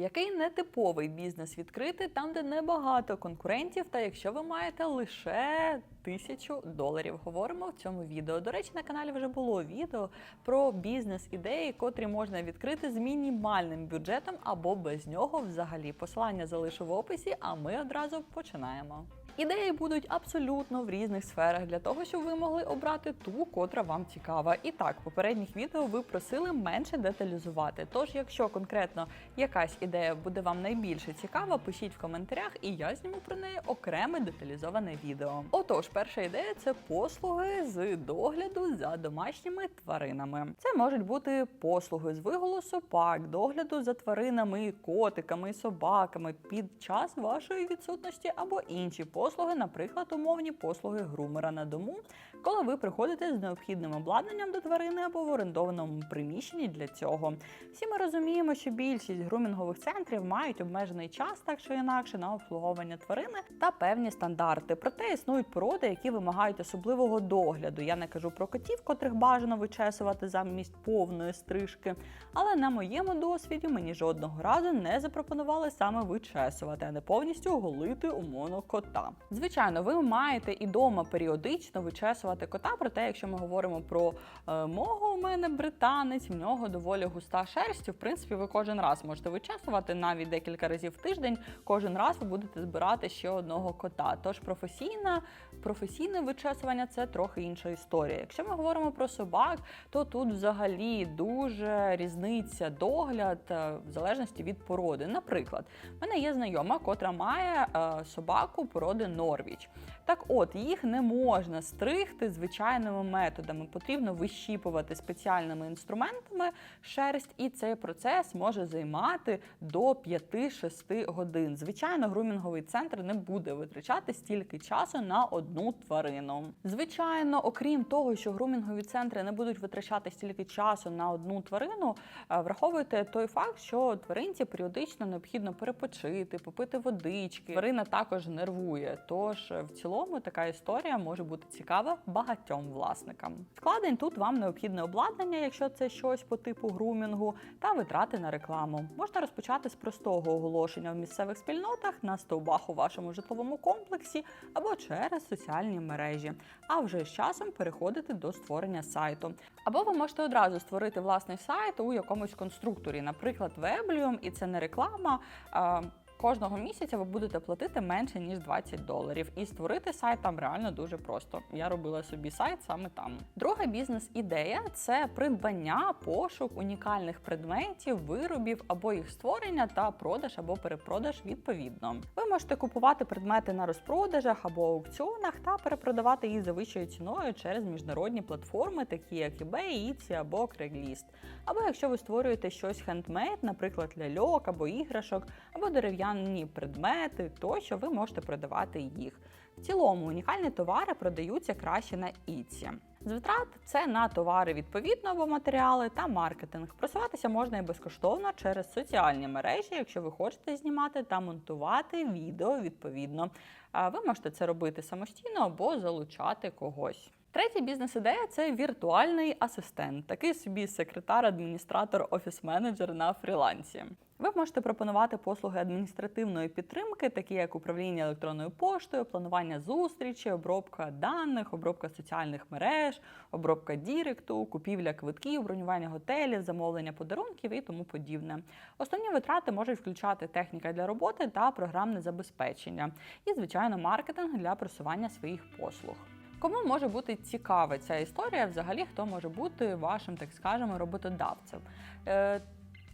Який нетиповий бізнес відкрити там, де небагато конкурентів, та якщо ви маєте лише тисячу доларів. Говоримо в цьому відео. До речі, на каналі вже було відео про бізнес-ідеї, котрі можна відкрити з мінімальним бюджетом або без нього взагалі. Посилання залишу в описі, а ми одразу починаємо. Ідеї будуть абсолютно в різних сферах для того, щоб ви могли обрати ту, котра вам цікава. І так, в попередніх відео ви просили менше деталізувати. Тож, якщо конкретно якась ідея буде вам найбільше цікава, пишіть в коментарях, і я зніму про неї окреме деталізоване відео. Отож, перша ідея це послуги з догляду за домашніми тваринами. Це можуть бути послуги з виголу собак, догляду за тваринами, котиками, собаками під час вашої відсутності або інші послуги, наприклад, умовні послуги грумера на дому, коли ви приходите з необхідним обладнанням до тварини або в орендованому приміщенні для цього. Всі ми розуміємо, що більшість грумінгових центрів мають обмежений час, так чи інакше, на обслуговування тварини та певні стандарти. Проте існують породи, які вимагають особливого догляду. Я не кажу про котів, котрих бажано вичесувати замість повної стрижки. Але на моєму досвіді мені жодного разу не запропонували саме вичесувати, а не повністю голити умовно кота. Звичайно, ви маєте і дома періодично вичесувати кота. Проте, якщо ми говоримо про е, мого, у мене британець, в нього доволі густа шерсть. В принципі, ви кожен раз можете вичесувати навіть декілька разів в тиждень. Кожен раз ви будете збирати ще одного кота. Тож професійна, професійне вичесування це трохи інша історія. Якщо ми говоримо про собак, то тут взагалі дуже різниця догляд е, в залежності від породи. Наприклад, в мене є знайома, котра має е, собаку породи Норвіч. Так от, їх не можна стригти звичайними методами. Потрібно вищіпувати спеціальними інструментами шерсть, і цей процес може займати до 5-6 годин. Звичайно, грумінговий центр не буде витрачати стільки часу на одну тварину. Звичайно, окрім того, що грумінгові центри не будуть витрачати стільки часу на одну тварину, е, враховуйте той факт, що тваринці періодично необхідно перепочити, попити водички. Тварина також нервує. Тож в цілому така історія може бути цікава багатьом власникам. Складень тут вам необхідне обладнання, якщо це щось по типу грумінгу, та витрати на рекламу. Можна розпочати з простого оголошення в місцевих спільнотах на стовбах у вашому житловому комплексі або через соціальні мережі. А вже з часом переходити до створення сайту. Або ви можете одразу створити власний сайт у якомусь конструкторі, наприклад, Weblium, і це не реклама. а Кожного місяця ви будете платити менше ніж 20 доларів, і створити сайт там реально дуже просто. Я робила собі сайт саме там. Друга бізнес-ідея це придбання, пошук унікальних предметів, виробів або їх створення та продаж або перепродаж відповідно. Ви можете купувати предмети на розпродажах або аукціонах та перепродавати їх за вищою ціною через міжнародні платформи, такі як eBay, Etsy або Craigslist. Або якщо ви створюєте щось хендмейд, наприклад, ляльок або іграшок, або дерев'яні дерев'яні предмети, тощо ви можете продавати їх. В цілому унікальні товари продаються краще на Іці. З витрат це на товари відповідно або матеріали та маркетинг. Просуватися можна і безкоштовно через соціальні мережі, якщо ви хочете знімати та монтувати відео відповідно. Ви можете це робити самостійно або залучати когось. Третя бізнес-ідея це віртуальний асистент, такий собі секретар, адміністратор, офіс-менеджер на фрілансі. Ви можете пропонувати послуги адміністративної підтримки, такі як управління електронною поштою, планування зустрічі, обробка даних, обробка соціальних мереж, обробка діректу, купівля квитків, бронювання готелів, замовлення подарунків і тому подібне. Основні витрати можуть включати техніка для роботи та програмне забезпечення, і, звичайно, маркетинг для просування своїх послуг. Кому може бути цікава ця історія? Взагалі, хто може бути вашим, так скажемо, роботодавцем?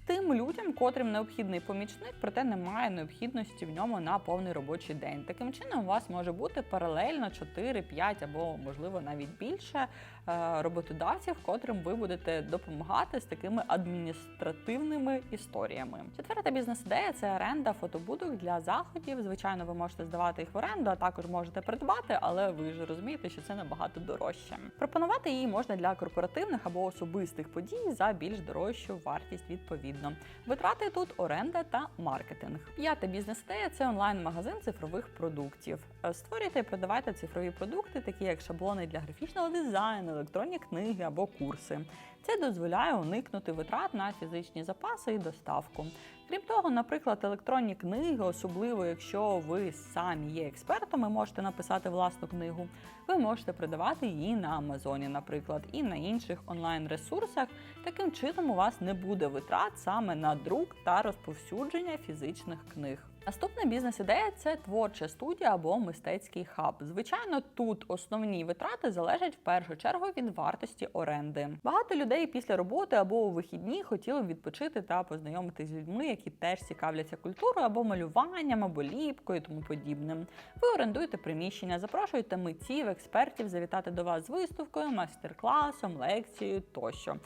Тим людям, котрим необхідний помічник, проте немає необхідності в ньому на повний робочий день. Таким чином, у вас може бути паралельно 4, 5 або, можливо, навіть більше е, роботодавців, котрим ви будете допомагати з такими адміністративними історіями. Четверта бізнес-ідея це оренда фотобудок для заходів. Звичайно, ви можете здавати їх в оренду, а також можете придбати, але ви ж розумієте, що це набагато дорожче. Пропонувати її можна для корпоративних або особистих подій за більш дорожчу вартість відповідно відповідно. Витрати тут оренда та маркетинг. П'ята бізнес-ідея це онлайн-магазин цифрових продуктів. Е, створюйте і продавайте цифрові продукти, такі як шаблони для графічного дизайну, електронні книги або курси. Це дозволяє уникнути витрат на фізичні запаси і доставку. Крім того, наприклад, електронні книги, особливо якщо ви самі є експертом можете написати власну книгу, ви можете продавати її на Амазоні, наприклад, і на інших онлайн-ресурсах. Таким чином у вас не буде витрат саме на друк та розповсюдження фізичних книг. Наступна бізнес-ідея це творча студія або мистецький хаб. Звичайно, тут основні витрати залежать в першу чергу від вартості оренди. Багато людей після роботи або у вихідні хотіли б відпочити та познайомитися з людьми, які теж цікавляться культурою або малюванням, або ліпкою тому подібним. Ви орендуєте приміщення, запрошуєте митців, експертів завітати до вас з виставкою, майстер-класом, лекцією тощо.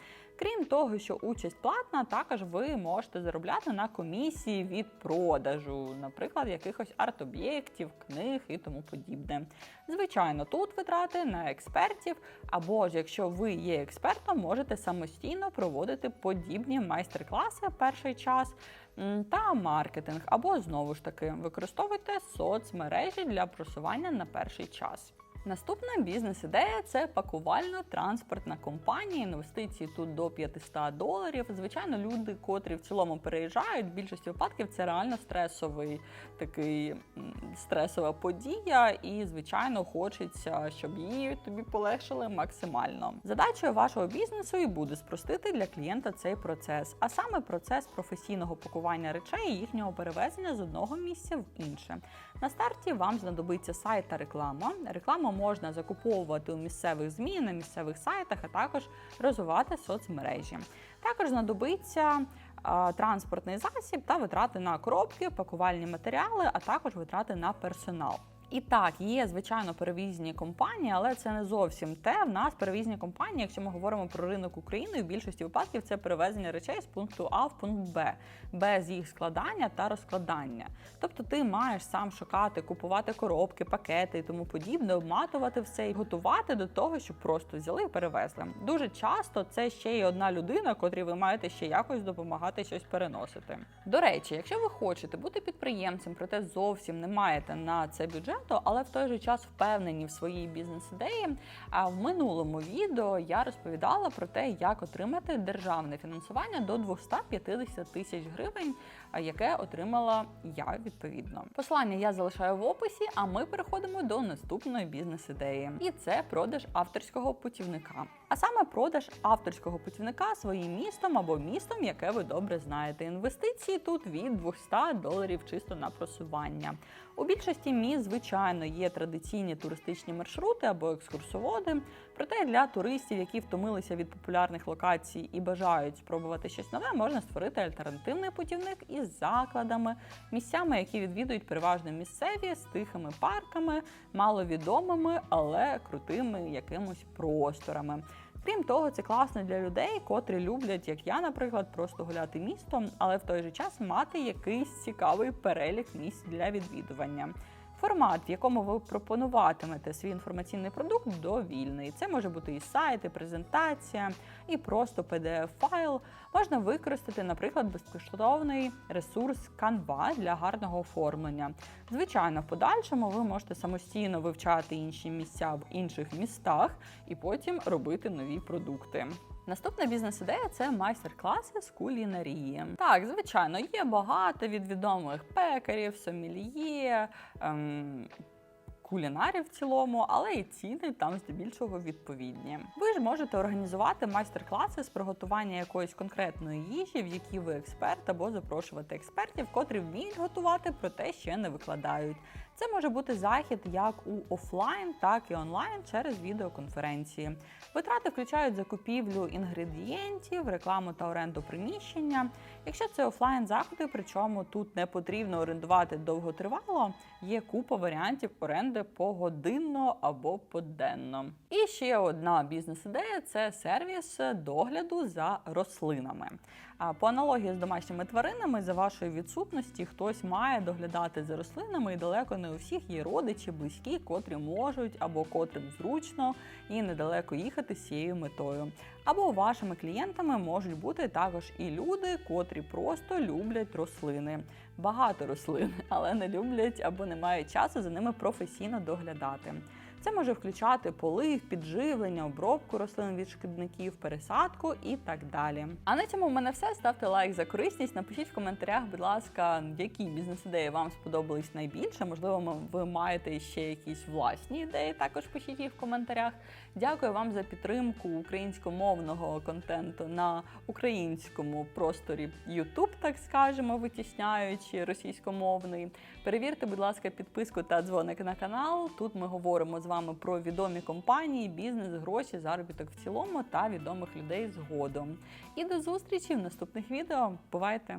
Крім того, що участь платна, також ви можете заробляти на комісії від продажу, наприклад, якихось арт-об'єктів, книг і тому подібне. Звичайно, тут витрати на експертів, або ж якщо ви є експертом, можете самостійно проводити подібні майстер-класи перший час. Та маркетинг, або знову ж таки використовуйте соцмережі для просування на перший час. Наступна бізнес-ідея це пакувально-транспортна компанія. Інвестиції тут до 500 доларів. Звичайно, люди, котрі в цілому переїжджають, в більшості випадків це реально стресовий такий стресова подія, і звичайно хочеться, щоб її тобі полегшили максимально. Задачою вашого бізнесу і буде спростити для клієнта цей процес, а саме процес професійного пакування речей і їхнього перевезення з одного місця в інше. На старті вам знадобиться сайт та реклама. реклама. Рекламу можна закуповувати у місцевих ЗМІ, на місцевих сайтах, а також розвивати соцмережі. Також знадобиться транспортний засіб та витрати на коробки, пакувальні матеріали, а також витрати на персонал. І так, є звичайно перевізні компанії, але це не зовсім те. В нас перевізні компанії, якщо ми говоримо про ринок України, в більшості випадків це перевезення речей з пункту А в пункт Б без їх складання та розкладання. Тобто ти маєш сам шукати, купувати коробки, пакети і тому подібне, обматувати все і готувати до того, щоб просто взяли і перевезли. Дуже часто це ще й одна людина, котрій ви маєте ще якось допомагати щось переносити. До речі, якщо ви хочете бути підприємцем, проте зовсім не маєте на це бюджету, але в той же час впевнені в своїй бізнес-ідеї. А в минулому відео я розповідала про те, як отримати державне фінансування до 250 тисяч гривень, яке отримала я відповідно. Посилання я залишаю в описі, а ми переходимо до наступної бізнес-ідеї. І це продаж авторського путівника. А саме продаж авторського путівника своїм містом або містом, яке ви добре знаєте. Інвестиції тут від 200 доларів чисто на просування. У більшості міст, звичайно, є традиційні туристичні маршрути або екскурсоводи. Проте для туристів, які втомилися від популярних локацій і бажають спробувати щось нове, можна створити альтернативний путівник із закладами, місцями, які відвідують переважно місцеві з тихими парками, маловідомими, але крутими якимось просторами. Крім того, це класно для людей, котрі люблять, як я, наприклад, просто гуляти містом, але в той же час мати якийсь цікавий перелік місць для відвідування. Формат, в якому ви пропонуватимете свій інформаційний продукт, довільний. Це може бути і сайт, і презентація, і просто PDF-файл. Можна використати, наприклад, безкоштовний ресурс Canva для гарного оформлення. Звичайно, в подальшому ви можете самостійно вивчати інші місця в інших містах і потім робити нові продукти. Наступна бізнес-ідея це майстер-класи з кулінарії. Так, звичайно, є багато від відомих пекарів, сомельє, ем, кулінарів в цілому, але і ціни там здебільшого відповідні. Ви ж можете організувати майстер-класи з приготування якоїсь конкретної їжі, в якій ви експерт, або запрошувати експертів, котрі вміють готувати, проте ще не викладають. Це може бути захід як у офлайн, так і онлайн через відеоконференції. Витрати включають закупівлю інгредієнтів, рекламу та оренду приміщення. Якщо це офлайн заходи, причому тут не потрібно орендувати довготривало, є купа варіантів оренди погодинно або поденно. І ще одна бізнес-ідея це сервіс догляду за рослинами. По аналогії з домашніми тваринами, за вашої відсутності хтось має доглядати за рослинами, і далеко не у всіх є родичі, близькі, котрі можуть або котрим зручно і недалеко їхати з цією метою. Або вашими клієнтами можуть бути також і люди, котрі просто люблять рослини. Багато рослин, але не люблять або не мають часу за ними професійно доглядати. Це може включати полив, підживлення, обробку рослин від шкідників, пересадку і так далі. А на цьому в мене все. Ставте лайк за корисність. Напишіть в коментарях, будь ласка, які бізнес-ідеї вам сподобались найбільше. Можливо, ви маєте ще якісь власні ідеї. Також пишіть їх в коментарях. Дякую вам за підтримку українськомовного контенту на українському просторі YouTube, так скажемо, витісняючи російськомовний. Перевірте, будь ласка, підписку та дзвоник на канал. Тут ми говоримо з вами про відомі компанії, бізнес, гроші, заробіток в цілому та відомих людей згодом. І до зустрічі в наступних відео. Бувайте!